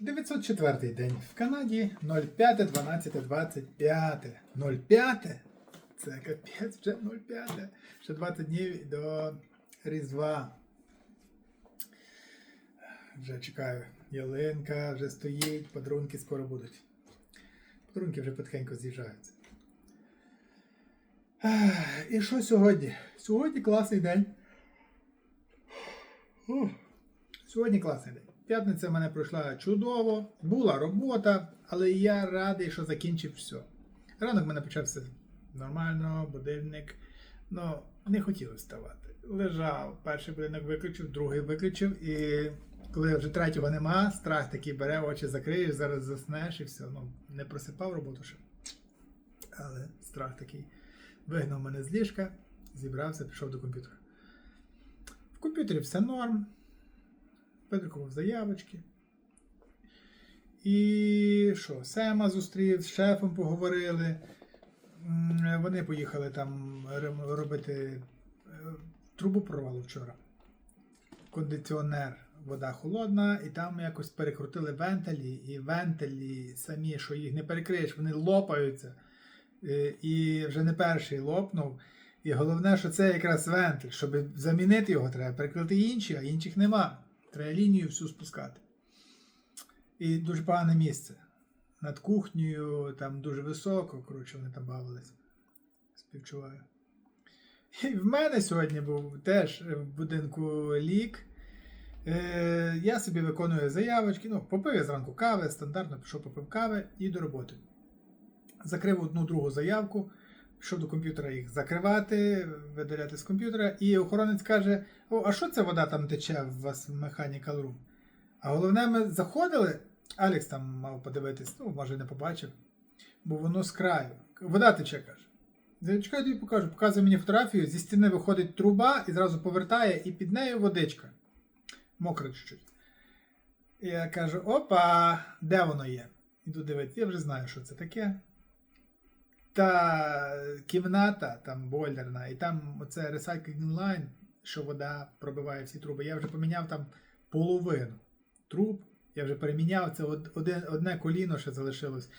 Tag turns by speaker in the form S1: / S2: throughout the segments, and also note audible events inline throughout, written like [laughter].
S1: 904 день в Канаді 05, 12, 25. 05? Це капець, вже 05. Ще 20 днів до Різдва. Вже чекаю. Ялинка вже стоїть, подарунки скоро будуть. Подарунки вже потихеньку з'їжджаються. І що сьогодні? Сьогодні класний день. Сьогодні класний день. П'ятниця в мене пройшла чудово, була робота, але я радий, що закінчив все. Ранок в мене почався нормально, будильник. Ну, не хотілося вставати. Лежав, перший будинок виключив, другий виключив, і коли вже третього нема, страх такий бере, очі закриєш, зараз заснеш і все. Ну, не просипав роботу ще. Але страх такий вигнав мене з ліжка, зібрався, пішов до комп'ютера. В комп'ютері все норм. Видрукував заявочки. І що, Сема зустрів, з шефом поговорили. Вони поїхали там робити е, трубу прорвало вчора. Кондиціонер, вода холодна, і там якось перекрутили вентилі, і вентилі самі, що їх не перекриєш, вони лопаються. Е, І вже не перший лопнув. І головне, що це якраз вентиль. Щоб замінити його, треба перекрити інші, а інших нема. Треба лінію всю спускати. І дуже погане місце. Над кухнею, там дуже високо, коротше, вони там бавились. Співчуваю. І в мене сьогодні був теж в будинку лік. Е, я собі виконую заявочки. Ну, попив я зранку кави, стандартно пішов попив кави і до роботи. Закрив одну другу заявку, пішов до комп'ютера їх закривати, видаляти з комп'ютера, і охоронець каже: О, а що це вода там тече у вас в Mechanical Room? А головне, ми заходили, Алекс там мав подивитись, ну, може, не побачив, бо воно з краю. Вода тече, каже. Я тобі покажу. Показує мені фотографію, зі стіни виходить труба і зразу повертає, і під нею водичка. Мокра чуть-чуть. Я кажу: опа, де воно є? Іду дивитися, я вже знаю, що це таке. Та кімната там бойлерна, і там оце recycling line, що вода пробиває всі труби. Я вже поміняв там половину труб. Я вже переміняв це од- один, одне коліно ще залишилось.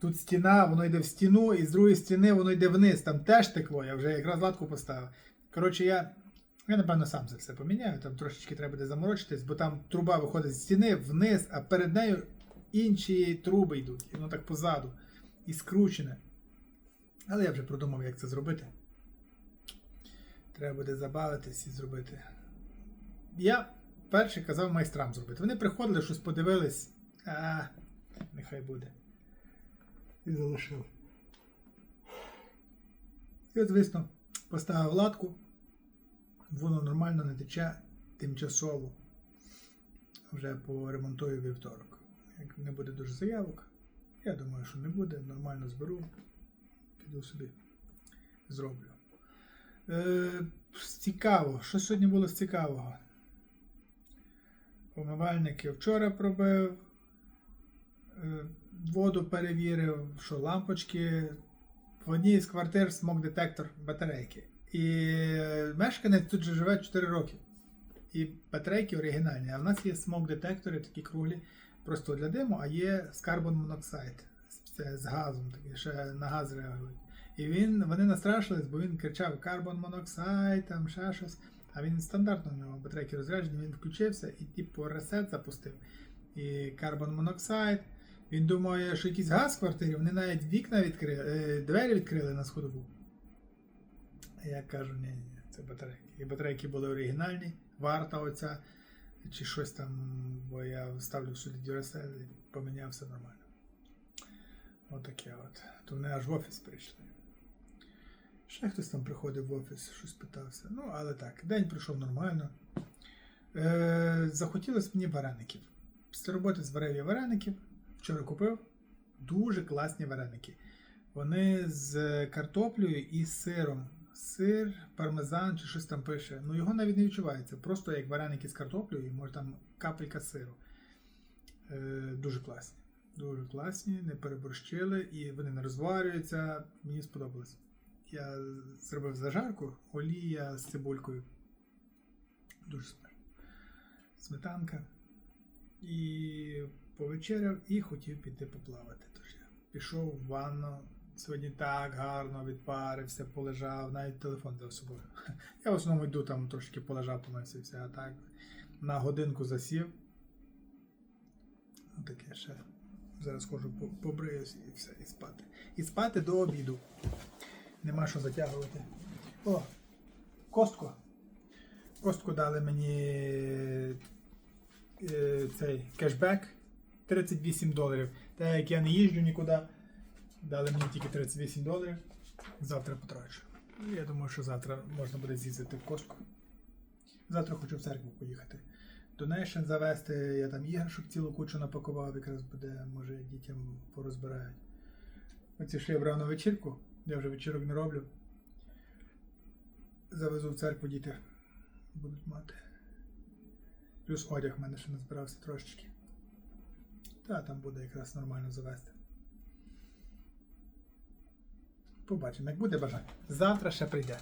S1: Тут стіна, воно йде в стіну, і з другої стіни воно йде вниз. Там теж текло, я вже якраз латку поставив. Коротше, я, я напевно сам це все поміняю. Там трошечки треба буде заморочитись, бо там труба виходить з стіни вниз, а перед нею інші труби йдуть. І воно так позаду. І скручене. Але я вже продумав, як це зробити. Треба буде забавитись і зробити. Я перший казав майстрам зробити. Вони приходили, щось подивились. А, нехай буде. І залишили. І звісно, поставив латку. Воно нормально не тече тимчасово. Вже поремонтую вівторок. Як не буде дуже заявок, я думаю, що не буде. Нормально зберу. Піду собі зроблю. Е, цікаво, що сьогодні було з цікавого? Помивальники вчора пробив, е, воду перевірив, що лампочки. В одній з квартир смок детектор батарейки. І мешканець тут же живе 4 роки. І батарейки оригінальні. А в нас є смок детектори, такі круглі, просто для диму, а є з карбон моноксид. Це з газом, такі ще на газ реагують. І він, вони настрашились, бо він кричав карбон моноксид, там ще щось. А він стандартно у нього батарейки розряджені, він включився і типу ресет запустив. І карбон моноксид. Він думає, що якийсь газ в квартирі, вони навіть вікна відкрили, е, двері відкрили на сходову. Я кажу, ні, ні, це батарейки. І батарейки були оригінальні, варта оця, чи щось там, бо я ставлю сюди дюрасел і поміняв все нормально. Отаке от. То вони аж в офіс прийшли. Ще хтось там приходив в офіс, щось питався. Ну, але так, день пройшов нормально. Е, захотілося мені вареників. Після роботи зварив я вареників. Вчора купив дуже класні вареники. Вони з картоплею і сиром. Сир, пармезан чи щось там пише. Ну його навіть не відчувається. Просто як вареники з картоплею, і може там капелька сиру. Е, дуже класні. Дуже класні, не переборщили і вони не розварюються. Мені сподобалось. Я зробив зажарку, олія з цибулькою. Дуже смачно. Сметанка. І повечеряв і хотів піти поплавати. Тож я пішов в ванну. Сьогодні так гарно відпарився, полежав, навіть телефон взяв собою. [laughs] Я в основному йду там трошки полежав, помився а так на годинку засів. Таке ще. Зараз схожу по- побриюсь і все, і спати. І спати до обіду. Нема що затягувати. О, костку. Костку дали мені е, цей кешбек 38 доларів. Так як я не їжджу нікуди, дали мені тільки 38 доларів. Завтра потрачу. Я думаю, що завтра можна буде з'їздити в костку. Завтра хочу в церкву поїхати. Донейшн завести, я там іграшок цілу кучу напакував, якраз буде, може, дітям порозбирають. Оці я брав на вечірку, я вже вечірок не роблю. Завезу в церкву діти будуть мати. Плюс одяг в мене ще не збирався трошечки. Та там буде якраз нормально завести. Побачимо, як буде бажання. Завтра ще прийде.